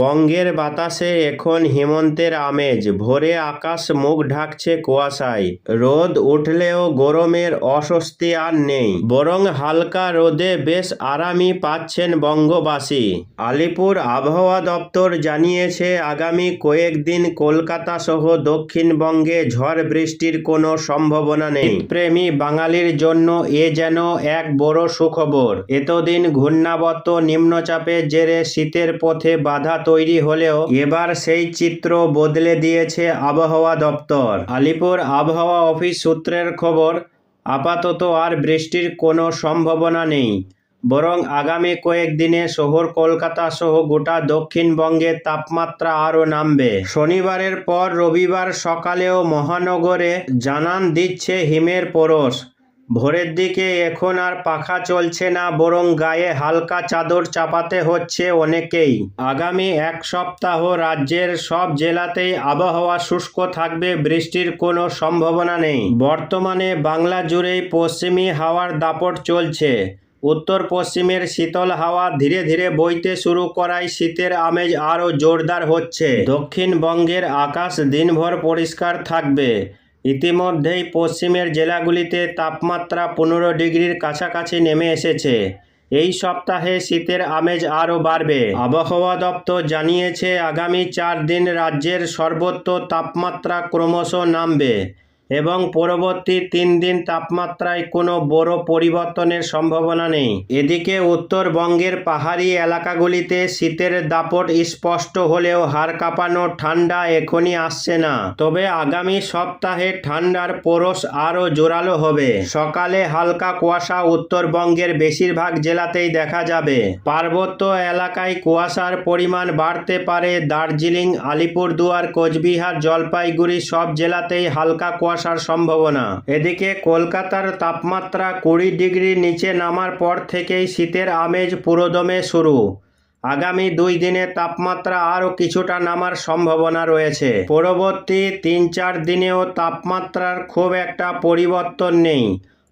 বঙ্গের বাতাসে এখন হেমন্তের আমেজ। ভোরে আকাশ মুখ ঢাকছে কুয়াশায়। রোদ উঠলেও গরমের অস্বস্তি আর নেই। বরং হালকা রোদে বেশ আরামই পাচ্ছেন বঙ্গবাসী। আলিপুর আবহাওয়া দপ্তর জানিয়েছে, আগামী কয়েকদিন কলকাতা সহ দক্ষিণবঙ্গে ঝড় বৃষ্টির কোনো সম্ভাবনা নেই। প্রেমী বাঙালির জন্য এ যেন এক বড় সুখবর। এতদিন ঘূর্ণাবর্ত নিম্নচাপের জেরে শীতের পথে বাধা তৈরি হলেও এবার সেই চিত্র বদলে দিয়েছে আবহাওয়া দপ্তর। আলিপুর আবহাওয়া অফিস সূত্রের খবর, আপাতত আর বৃষ্টির কোনো সম্ভাবনা নেই। বরং আগামী কয়েকদিনে শহর কলকাতা সহ গোটা দক্ষিণবঙ্গের তাপমাত্রা আরও নামবে। শনিবারের পর রবিবার সকালেও মহানগরে জানান দিচ্ছে হিমের পরশ। ভোরের দিকে এখন আর পাখা চলছে না, বরং গায়ে হালকা চাদর চাপাতে হচ্ছে অনেকেই। আগামী এক সপ্তাহ রাজ্যের সব জেলাতেই আবহাওয়া শুষ্ক থাকবে, বৃষ্টির কোনো সম্ভাবনা নেই। বর্তমানে বাংলা জুড়েই পশ্চিমী হাওয়ার দাপট চলছে। উত্তর পশ্চিমের শীতল হাওয়া ধীরে ধীরে বইতে শুরু করায় শীতের আমেজ আরও জোরদার হচ্ছে। দক্ষিণবঙ্গের আকাশ দিনভর পরিষ্কার থাকবে। ইতিমধ্যেই পশ্চিমের জেলাগুলিতে তাপমাত্রা পনেরো ডিগ্রির কাছাকাছি নেমে এসেছে। এই সপ্তাহে শীতের আমেজ আরও বাড়বে। আবহাওয়া দপ্তর জানিয়েছে, আগামী চার দিন রাজ্যের সর্বত্র তাপমাত্রা ক্রমশ নামবে। এবং পরবর্তী তিন দিন তাপমাত্রায় কোনো বড় পরিবর্তনের সম্ভাবনা নেই। এদিকে উত্তরবঙ্গের পাহাড়ি এলাকাগুলিতে শীতের দাপট স্পষ্ট হলেও হাড় কাঁপানো ঠান্ডা এখনই আসছে না। তবে আগামী সপ্তাহে ঠান্ডার পরশ আরও জোরালো হবে। সকালে হালকা কুয়াশা উত্তরবঙ্গের বেশিরভাগ জেলাতেই দেখা যাবে। পার্বত্য এলাকায় কুয়াশার পরিমাণ বাড়তে পারে দার্জিলিং, আলিপুরদুয়ার, কোচবিহার, জলপাইগুড়ি সব জেলাতেই হালকা কুয়াশার সম্ভাবনা। এদিকে কলকাতার তাপমাত্রা কুড়ি ডিগ্রি নিচে নামার পর থেকেই শীতের আমেজ পুরোদমে শুরু। আগামী দুই দিনে তাপমাত্রা আরও কিছুটা নামার সম্ভাবনা রয়েছে। পরবর্তী তিন চার দিনেও তাপমাত্রার খুব একটা পরিবর্তন নেই।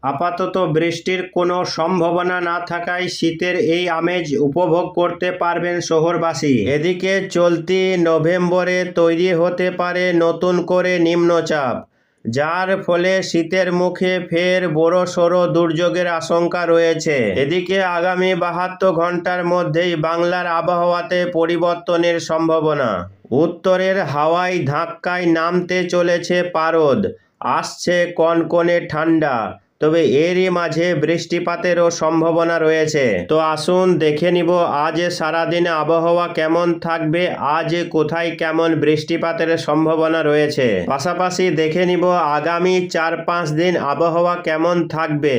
আপাতত বৃষ্টির কোনো সম্ভাবনা না থাকায় শীতের এই আমেজ উপভোগ করতে পারবেন শহরবাসী। এদিকে চলতি নভেম্বরে তৈরি হতে পারে নতুন করে নিম্নচাপ। যার ফলে শীতের মুখে ফের বড় সড়ো দুর্যোগের আশঙ্কা রয়েছে। এদিকে আগামী বাহাত্তর ঘণ্টার মধ্যেই বাংলার আবহাওয়াতে পরিবর্তনের সম্ভাবনা। উত্তরের হাওয়ায় ধাক্কায় নামতে চলেছে পারদ। আসছে কনকনে ঠান্ডা। তবে এরই মাঝে বৃষ্টিপাতেরও সম্ভাবনা রয়েছে। তো আসুন দেখে নিব আজ সারাদিন আবহাওয়া কেমন থাকবে, আজ কোথায় কেমন বৃষ্টিপাতের সম্ভাবনা রয়েছে। পাশাপাশি দেখে নিব আগামী চার পাঁচ দিন আবহাওয়া কেমন থাকবে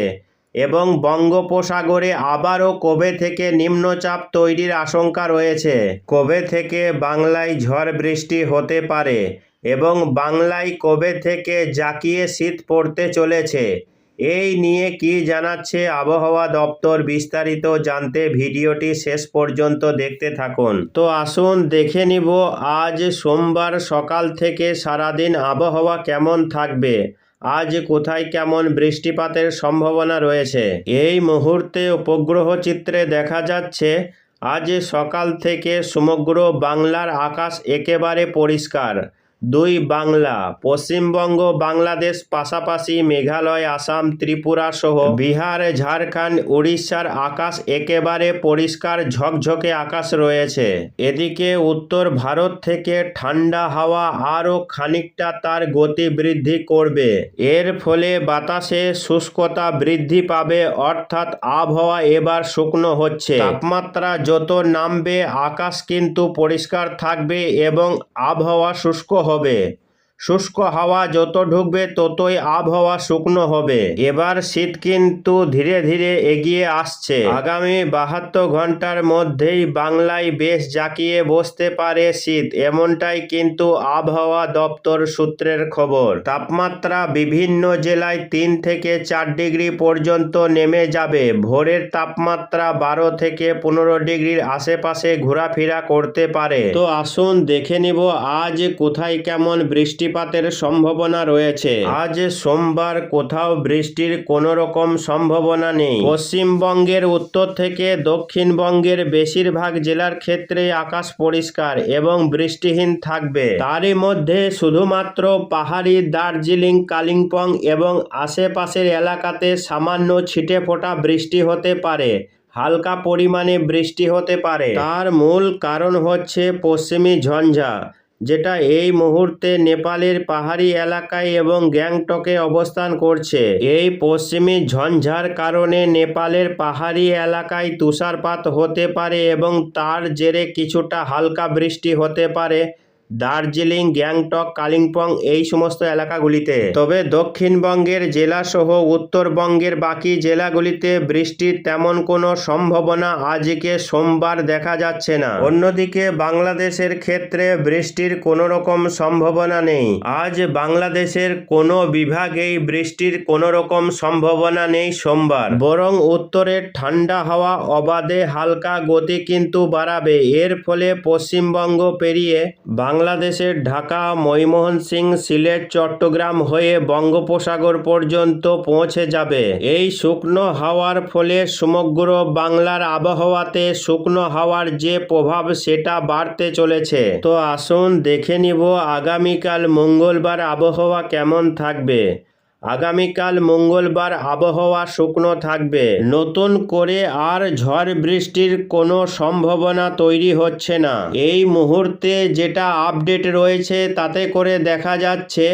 এবং বঙ্গোপসাগরে আবারও কবে থেকে নিম্নচাপ তৈরির আশঙ্কা রয়েছে। কবে থেকে বাংলায় ঝড় বৃষ্টি হতে পারে এবং বাংলায় কবে থেকে জাকিয়ে শীত পড়তে চলেছে এই নিয়ে কি জানাচ্ছে আবহাওয়া দপ্তর বিস্তারিত জানতে ভিডিওটি শেষ পর্যন্ত দেখতে থাকুন। তো আসুন দেখে নিব, আজ সোমবার সকাল থেকে সারাদিন আবহাওয়া কেমন থাকবে? আজ কোথায় কেমন বৃষ্টিপাতের সম্ভাবনা রয়েছে? এই মুহূর্তে উপগ্রহ চিত্রে দেখা যাচ্ছে, আজ সকাল থেকে সমগ্র বাংলার আকাশ একেবারে পরিষ্কার। দুই বাংলা, পশ্চিমবঙ্গ, বাংলাদেশ, পাশাপাশি মেঘালয়, আসাম, ত্রিপুরা সহ বিহার, ঝাড়খণ্ড, উড়িষ্যার আকাশ একেবারে পরিষ্কার, ঝকঝকে আকাশ রয়েছে। এদিকে উত্তর ভারত থেকে ঠান্ডা হাওয়া আরও খানিকটা তার গতি বৃদ্ধি করবে। এর ফলে বাতাসে শুষ্কতা বৃদ্ধি পাবে, অর্থাৎ আবহাওয়া এবার শুকনো হচ্ছে। তাপমাত্রা যত নামবে, আকাশ কিন্তু পরিষ্কার থাকবে এবং আবহাওয়া শুষ্ক হবে শুষ্ক হাওয়া যত ঢুকবে ততই আবহাওয়া শুকনো হবে। এবার শীত কিন্তু ধীরে ধীরে এগিয়ে আসছে। আগামী বাহাত্তর ঘণ্টার মধ্যেই বাংলায় বেশ জাকিয়ে বসতে পারে শীত। এমনটাই কিন্তু আবহাওয়া দপ্তর সূত্রের খবর। তাপমাত্রা বিভিন্ন জেলায় তিন থেকে চার ডিগ্রি পর্যন্ত নেমে যাবে। ভোরের তাপমাত্রা বারো থেকে পনেরো ডিগ্রির আশেপাশে ঘোরাফেরা করতে পারে। তো আসুন দেখে নিব আজ কোথায় কেমন বৃষ্টি বৃষ্টিপাতের সম্ভাবনা রয়েছে। আজ সোমবার কোথাও বৃষ্টির কোনো রকম সম্ভাবনা নেই। পশ্চিমবঙ্গের উত্তর থেকে দক্ষিণবঙ্গের বেশিরভাগ জেলার ক্ষেত্রে আকাশ পরিষ্কার এবং বৃষ্টিহীন থাকবে। তারই মধ্যে শুধুমাত্র পাহাড়ি দার্জিলিং, কালিম্পং এবং আশেপাশের এলাকাতে সামান্য ছিটে ফোটা বৃষ্টি হতে পারে। হালকা পরিমাণে বৃষ্টি হতে পারে। তার মূল কারণ হচ্ছে পশ্চিমী ঝঞ্ঝা। যেটা এই মুহূর্তে নেপালের পাহাড়ি এলাকায় এবং গ্যাংটকে অবস্থান করছে। এই পশ্চিমী ঝঞ্ঝার কারণে নেপালের পাহাড়ি এলাকায় তুষারপাত হতে পারে এবং তার জেরে কিছুটা হালকা বৃষ্টি হতে পারে। দার্জিলিং, গ্যাংটক, কালিম্পং এই সমস্ত এলাকাগুলিতে। তবে দক্ষিণবঙ্গের জেলাসহ উত্তরবঙ্গের বাকি জেলাগুলিতে বৃষ্টির তেমন কোনো সম্ভাবনা আজকে সোমবার দেখা যাচ্ছে না। অন্যদিকে বাংলাদেশের ক্ষেত্রে বৃষ্টির কোনো রকম সম্ভাবনা নেই। আজ বাংলাদেশের কোনো বিভাগেই বৃষ্টির কোনো রকম সম্ভাবনা নেই সোমবার। বরং উত্তরের ঠান্ডা হাওয়া, অবাধে হালকা গতি কিন্তু বাড়াবে। এর ফলে পশ্চিমবঙ্গ পেরিয়ে বাংলাদেশের ঢাকা ময়মনসিং সিলেট, চট্টগ্রাম হয়ে বঙ্গোপসাগর পর্যন্ত পৌঁছে যাবে। এই শুকনো হাওয়ার ফলে সমগ্র বাংলার আবহাওয়াতে শুকনো হাওয়ার যে প্রভাব, সেটা বাড়তে চলেছে। তো আসুন দেখে নিব আগামীকাল মঙ্গলবার আবহাওয়া কেমন থাকবে। আগামীকাল মঙ্গলবার আবহাওয়া শুকনো থাকবে। নতুন করে আর ঝড় বৃষ্টির কোনো সম্ভাবনা তৈরি হচ্ছে না। এই মুহূর্তে যেটা আপডেট রয়েছে তাতে করে দেখা যাচ্ছে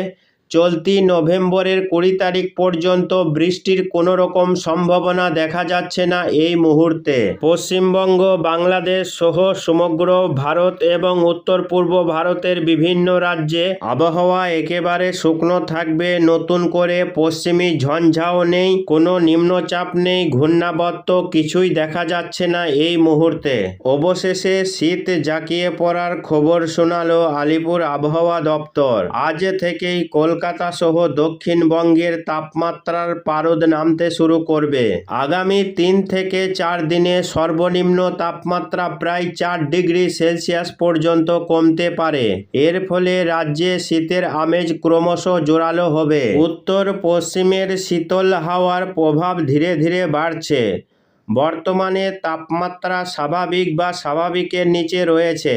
চলতি নভেম্বরের কুড়ি তারিখ পর্যন্ত বৃষ্টির কোনো রকম সম্ভাবনা দেখা যাচ্ছে না এই মুহূর্তে। পশ্চিমবঙ্গ, বাংলাদেশ সহ সমগ্র ভারত এবং উত্তর পূর্ব ভারতের বিভিন্ন রাজ্যে আবহাওয়া একেবারে শুকনো থাকবে, নতুন করে পশ্চিমী ঝঞ্ঝাও নেই, কোনো নিম্নচাপ নেই, ঘূর্ণাবর্ত কিছুই দেখা যাচ্ছে না এই মুহূর্তে। অবশেষে শীত জাঁকিয়ে পড়ার খবর শোনালো আলিপুর আবহাওয়া দপ্তর। আজ থেকেই কলকাতা সহ দক্ষিণবঙ্গের তাপমাত্রার পারদ নামতে শুরু করবে। আগামী তিন থেকে চার দিনে সর্বনিম্ন তাপমাত্রা প্রায় চার ডিগ্রি সেলসিয়াস পর্যন্ত কমতে পারে। এর ফলে রাজ্যে শীতের আমেজ ক্রমশ জোরালো হবে। উত্তর পশ্চিমের শীতল হাওয়ার প্রভাব ধীরে ধীরে বাড়ছে। বর্তমানে তাপমাত্রা স্বাভাবিক বা স্বাভাবিকের নিচে রয়েছে।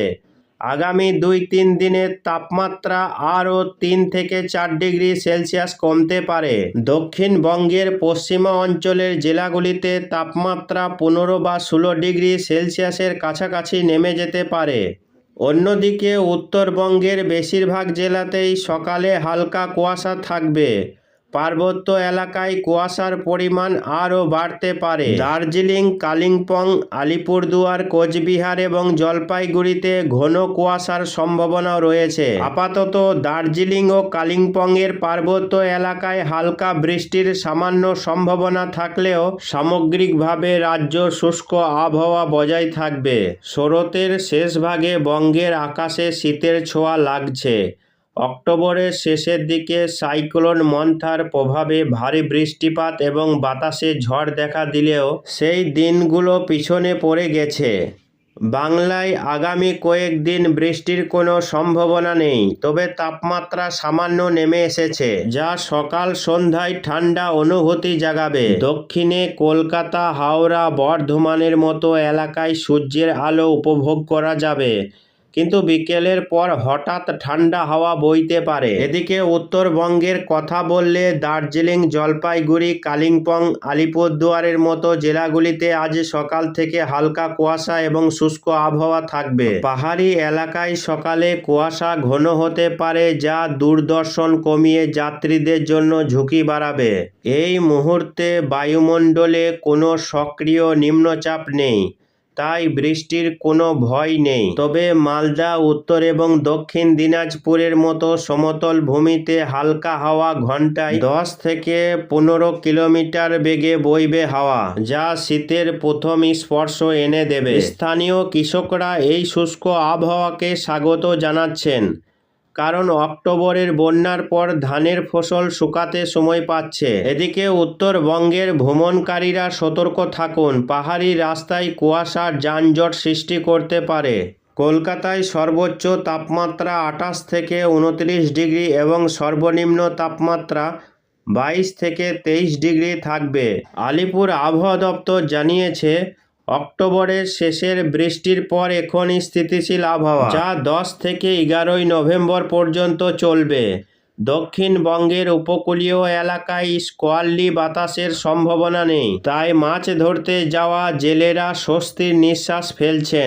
আগামী দুই তিন দিনের তাপমাত্রা আরও তিন থেকে চার ডিগ্রি সেলসিয়াস কমতে পারে। দক্ষিণবঙ্গের পশ্চিমা অঞ্চলের জেলাগুলিতে তাপমাত্রা পনেরো বা ষোলো ডিগ্রি সেলসিয়াসের কাছাকাছি নেমে যেতে পারে। অন্যদিকে উত্তরবঙ্গের বেশিরভাগ জেলাতেই সকালে হালকা কুয়াশা থাকবে। পার্বত্য এলাকায় কুয়াশার পরিমাণ আরও বাড়তে পারে। দার্জিলিং, কালিম্পং, আলিপুরদুয়ার, কোচবিহার এবং জলপাইগুড়িতে ঘন কুয়াশার সম্ভাবনা রয়েছে। আপাতত দার্জিলিং ও কালিম্পংয়ের পার্বত্য এলাকায় হালকা বৃষ্টির সামান্য সম্ভাবনা থাকলেও সামগ্রিকভাবে রাজ্য শুষ্ক আবহাওয়া বজায় থাকবে। শরতের শেষ ভাগে বঙ্গের আকাশে শীতের ছোঁয়া লাগছে। অক্টোবরের শেষের দিকে সাইক্লোন মন্থার প্রভাবে ভারী বৃষ্টিপাত এবং বাতাসে ঝড় দেখা দিলেও সেই দিনগুলো পিছনে পড়ে গেছে। বাংলায় আগামী কয়েকদিন বৃষ্টির কোনো সম্ভাবনা নেই, তবে তাপমাত্রা সামান্য নেমে এসেছে, যা সকাল সন্ধ্যায় ঠান্ডা অনুভূতি জাগাবে। দক্ষিণে কলকাতা, হাওড়া, বর্ধমানের মতো এলাকায় সূর্যের আলো উপভোগ করা যাবে। কিন্তু বিকেলের পর হঠাৎ ঠান্ডা হাওয়া বইতে পারে। এদিকে উত্তরবঙ্গের কথা বললে দার্জিলিং, জলপাইগুড়ি, কালিম্পং, আলিপুরদুয়ারের মতো জেলাগুলিতে আজ সকাল থেকে হালকা কুয়াশা এবং শুষ্ক আবহাওয়া থাকবে। পাহাড়ি এলাকায় সকালে কুয়াশা ঘন হতে পারে যা দূরদর্শন কমিয়ে যাত্রীদের জন্য ঝুঁকি বাড়াবে। এই মুহূর্তে বায়ুমণ্ডলে কোনো সক্রিয় নিম্নচাপ নেই। তাই বৃষ্টির কোনো ভয় নেই। তবে মালদা, উত্তর এবং দক্ষিণ দিনাজপুরের মতো সমতল ভূমিতে হালকা হাওয়া ঘন্টায় দশ থেকে পনেরো কিলোমিটার বেগে বইবে হাওয়া, যা শীতের প্রথম স্পর্শ এনে দেবে। স্থানীয় কৃষকরা এই শুষ্ক আবহাওয়াকে স্বাগত জানাচ্ছেন। কারণ অক্টোবরের বন্যার পর ধানের ফসল শুকাতে সময় পাচ্ছে। এদিকে উত্তরবঙ্গের ভ্রমণকারীরা সতর্ক থাকুন, পাহাড়ি রাস্তায় কুয়াশার যানজট সৃষ্টি করতে পারে। কলকাতায় সর্বোচ্চ তাপমাত্রা আঠাশ থেকে উনত্রিশ ডিগ্রি এবং সর্বনিম্ন তাপমাত্রা বাইশ থেকে তেইশ ডিগ্রি থাকবে। আলিপুর আবহাওয়া দপ্তর জানিয়েছে অক্টোবরের শেষের বৃষ্টির পর এখনই স্থিতিশীল আবহাওয়া, যা দশ থেকে এগারোই নভেম্বর পর্যন্ত চলবে। দক্ষিণবঙ্গের উপকূলীয় এলাকায় স্কোয়াল্লি বাতাসের সম্ভাবনা নেই, তাই মাছ ধরতে যাওয়া জেলেরা স্বস্তির নিঃশ্বাস ফেলছেন।